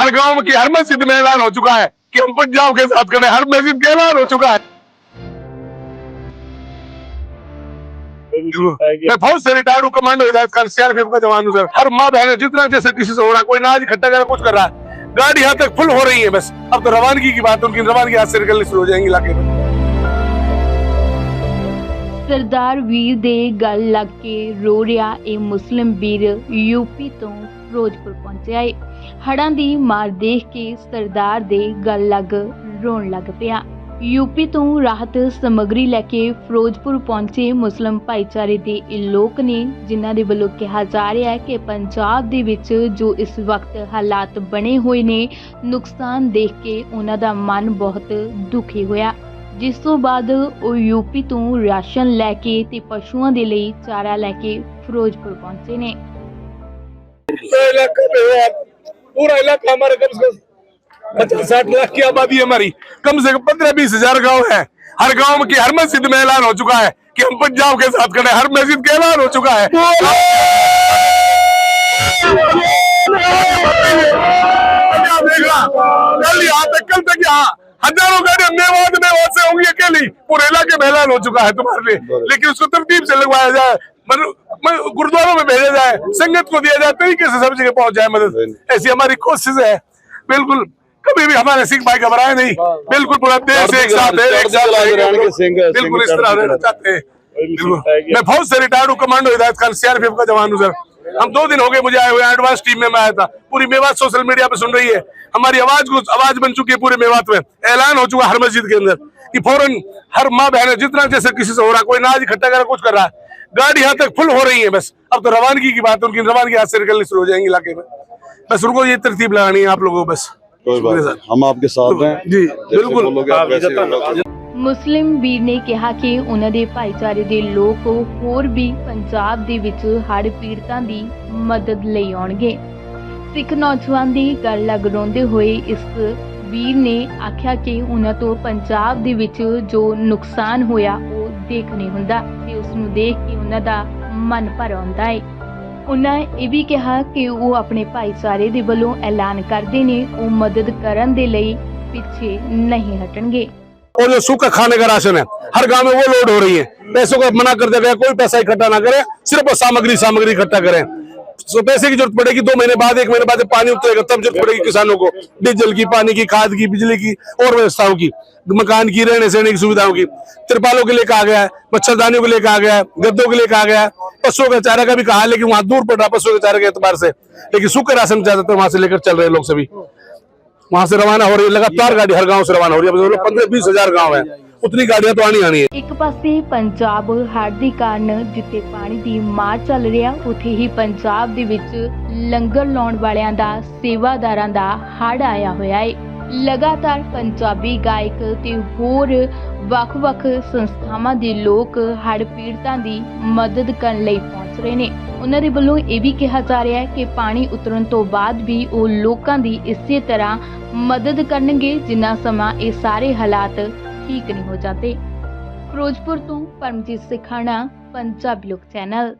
हर गांव की हर मस्जिद में ऐलान हो चुका है कि हम पंजाब के साथ खड़े हैं। हर मस्जिद का ऐलान हो चुका है मैं फौज से रिटायर्ड हूँ कमांडो हिदायत खान सीआरपीएफ का जवान हूँ सर हर माँ बहन है, जितना जैसे किसी से हो रहा है कोई नाज इकट्ठा कर कुछ कर रहा है गाड़ी यहाँ तक फुल हो रही है बस अब तो रवानगी की बात है उनकी रवानगी हाथ से निकलनी शुरू हो जाएंगी इलाके में ਸਰਦਾਰ ਵੀਰ ਦੇ ਗੱਲ ਲੱਗ ਕੇ ਰੋ ਰਿਹਾ ਇਹ ਮੁਸਲਿਮ ਵੀਰ ਯੂਪੀ ਤੋਂ ਫਿਰੋਜ਼ਪੁਰ ਪਹੁੰਚਿਆ ਏ ਹੜਾਂ ਦੀ ਮਾਰ ਦੇਖ ਕੇ ਸਰਦਾਰ ਦੇ ਗੱਲ ਲੱਗ ਰੋਣ ਲੱਗ ਪਿਆ। ਯੂਪੀ ਤੋਂ ਰਾਹਤ ਸਮੱਗਰੀ ਲੈ ਕੇ ਫਿਰੋਜ਼ਪੁਰ ਪਹੁੰਚੇ ਮੁਸਲਿਮ ਭਾਈਚਾਰੇ ਦੇ ਇਹ ਲੋਕ ਨੇ, ਜਿਨ੍ਹਾਂ ਦੇ ਵੱਲੋਂ ਕਿਹਾ ਜਾ ਰਿਹਾ ਹੈ ਕਿ ਪੰਜਾਬ ਦੇ ਵਿੱਚ ਜੋ ਇਸ ਵਕਤ ਹਾਲਾਤ ਬਣੇ ਹੋਏ ਨੇ, ਨੁਕਸਾਨ ਦੇਖ ਕੇ ਉਹਨਾਂ ਦਾ ਮਨ ਬਹੁਤ ਦੁਖੀ ਹੋਇਆ। ਜਿਸ ਤੋਂ ਬਾਅਦ ਉਹ ਯੂਪੀ ਤੋਂ ਰਾਸ਼ਨ ਲੈ ਕੇ ਤੇ ਪਸ਼ੂਆਂ ਦੇ ਲਈ ਚਾਰਾ ਲੈ ਕੇ ਫਿਰੋਜ਼ਪੁਰ ਪਹੁੰਚੇ ਨੇ। पूरा इलाका है कम से कम पचास साठ लाख की आबादी है हमारी कम से कम पंद्रह बीस हज़ार गाँव है हर गाँव की हर मस्जिद में ऐलान हो चुका है कि हम पंजाब के साथ खड़े हर मस्जिद का ऐलान हो चुका है पंजाब रहा कल यहाँ तक कल तक यहाँ हज़ारों गाड़ियाँ मेवात मेवात से होंगी अकेली। पूरे इलाके में ऐलान हो चुका है तुम्हारे लिए। लेकिन उसको तरतीब से लगवाया जाए गुरुद्वारों में भेजा जाए संगत को दिया जाए तरीके से सब जगह पहुँच जाए मदद। ऐसी हमारी कोशिश है। बिल्कुल कभी भी हमारे सिख भाई घबराए नहीं। बिल्कुल पूरा देश एक साथ है एक साथ बिल्कुल इस तरह रहना चाहते हैं। मैं फौज से रिटायर्ड हूँ कमांडो हिदायत खान सीआरपीएफ का जवान हूँ सर। हम दो दिन हो गए मुझे आए हुए एडवांस टीम में मैं आया था। पूरी मेवात सोशल मीडिया पे सुन रही है। हमारी आवाज़ को आवाज़ बन चुकी है पूरे मेवात में। ऐलान हो चुका हर मस्जिद के अंदर कि फ़ौरन हर माँ बहन जितना जैसे किसी से हो रहा है कोई नाज इकट्ठा कर कुछ कर रहा है। गाड़ी यहाँ तक फुल हो रही है बस। अब तो रवानगी की बात है उनकी रवानगी हाथ से निकलनी शुरू हो जाएँगी इलाके में। बस उनको ये तरतीब लगानी है आप लोगों को बस। कोई बात हम आपके साथ हैं। जी बिल्कुल। ਮੁਸਲਿਮ ਵੀਰ ਨੇ ਕਿਹਾ ਕਿ ਉਹਨਾਂ ਦੇ ਭਾਈਚਾਰੇ ਦੇ ਲੋਕ ਹੋਰ ਵੀ ਪੰਜਾਬ ਦੇ ਵਿੱਚ ਹੜ੍ਹ ਪੀੜਤਾਂ ਦੀ ਮਦਦ ਲਈ ਆਉਣਗੇ। ਸਿੱਖ ਨੌਜਵਾਨ ਦੀ ਗੱਲ ਲੱਗ ਰੋਂਦੇ ਹੋਏ ਇਸ ਵੀਰ ਨੇ ਆਖਿਆ ਕਿ ਉਹਨਾਂ ਤੋਂ ਪੰਜਾਬ ਦੇ ਵਿੱਚ ਜੋ ਨੁਕਸਾਨ ਹੋਇਆ, ਉਹ ਦੇਖ ਨਹੀਂ ਹੁੰਦਾ ਤੇ ਉਸ ਨੂੰ ਦੇਖ ਕੇ ਉਹਨਾਂ ਦਾ ਮਨ ਭਰ ਆਉਂਦਾ ਹੈ ਉਹਨਾਂ ਇਹ ਵੀ ਕਿਹਾ ਕਿ ਉਹ ਆਪਣੇ ਭਾਈਚਾਰੇ ਦੇ ਵੱਲੋਂ ਐਲਾਨ ਕਰਦੇ ਨੇ, ਉਹ ਮਦਦ ਕਰਨ ਦੇ ਲਈ ਪਿੱਛੇ ਨਹੀਂ ਹਟਣਗੇ। और जो सूखा खाने का राशन है, हर गाँव में वो लोड हो रही है। पैसों का मना कर दिया गया कोई पैसा इकट्ठा ना करे, सिर्फ़ वो सामग्री सामग्री इकट्ठा करें। तो पैसे की ज़रूरत पड़ेगी दो महीने बाद, एक महीने बाद पानी उतरेगा, तब ज़रूरत पड़ेगी किसानों को। डीजल की, पानी की, खाद की, बिजली की, और व्यवस्थाओं की, मकान की, रहने सहने की सुविधाओं की। तिरपालों के लेकर आ गया है, मच्छरदानियों के लेकर आ गया है, गद्दों के लेकर आ गया है, पशुओं का चारा का भी कहा लेकिन वहाँ दूर पड़ रहा है पशुओं के चारे के एतबार से। लेकिन सूखे राशन ज़्यादातर वहाँ से लेकर चल रहे लोग सभी। वहां से रवाना हो रही है लगातार गाड़ी हर गांव से रवाना हो रही है पंद्रह बीस हजार गाँव है उतनी गाड़ियां तो आनी आनी है ਇੱਕ ਪਾਸੇ ਪੰਜਾਬ ਹੜ੍ਹ ਦੇ ਕਾਰਨ ਜਿੱਥੇ ਪਾਣੀ ਦੀ ਮਾਰ ਚੱਲ ਰਿਹਾ ਉੱਥੇ ਹੀ ਪੰਜਾਬ ਦੇ ਵਿੱਚ ਲੰਗਰ ਲਾਉਣ ਵਾਲਿਆਂ ਦਾ ਸੇਵਾਦਾਰਾਂ ਦਾ ਹੜ੍ਹ ਆਇਆ ਹੋਇਆ ਹੈ ਲਗਾਤਾਰ ਪੰਜਾਬੀ ਗਾਇਕ ਤੇ ਹੋਰ ਵੱਖ-ਵੱਖ ਸੰਸਥਾਵਾਂ ਦੇ ਲੋਕ ਹੜ੍ਹ ਪੀੜਤਾਂ ਦੀ ਮਦਦ ਕਰਨ ਲਈ ਪਹੁੰਚ ਰਹੇ ਨੇ। ਉਹਨਾਂ ਦੇ ਵੱਲੋਂ ਇਹ ਵੀ ਕਿਹਾ ਜਾ ਰਿਹਾ ਹੈ ਕਿ ਪਾਣੀ ਉਤਰਨ ਤੋਂ ਬਾਅਦ ਵੀ ਉਹ ਲੋਕਾਂ ਦੀ ਇਸੇ ਤਰ੍ਹਾਂ ਮਦਦ ਕਰਨਗੇ, ਜਿੰਨਾ ਸਮਾਂ ਇਹ ਸਾਰੇ ਹਾਲਾਤ ਠੀਕ ਨਹੀਂ ਹੋ ਜਾਂਦੇ। ਫਿਰੋਜ਼ਪੁਰ ਤੋਂ ਪਰਮਜੀਤ ਸਿਖਾਣਾ, ਪੰਜਾਬੀ ਲੋਕ ਚੈਨਲ।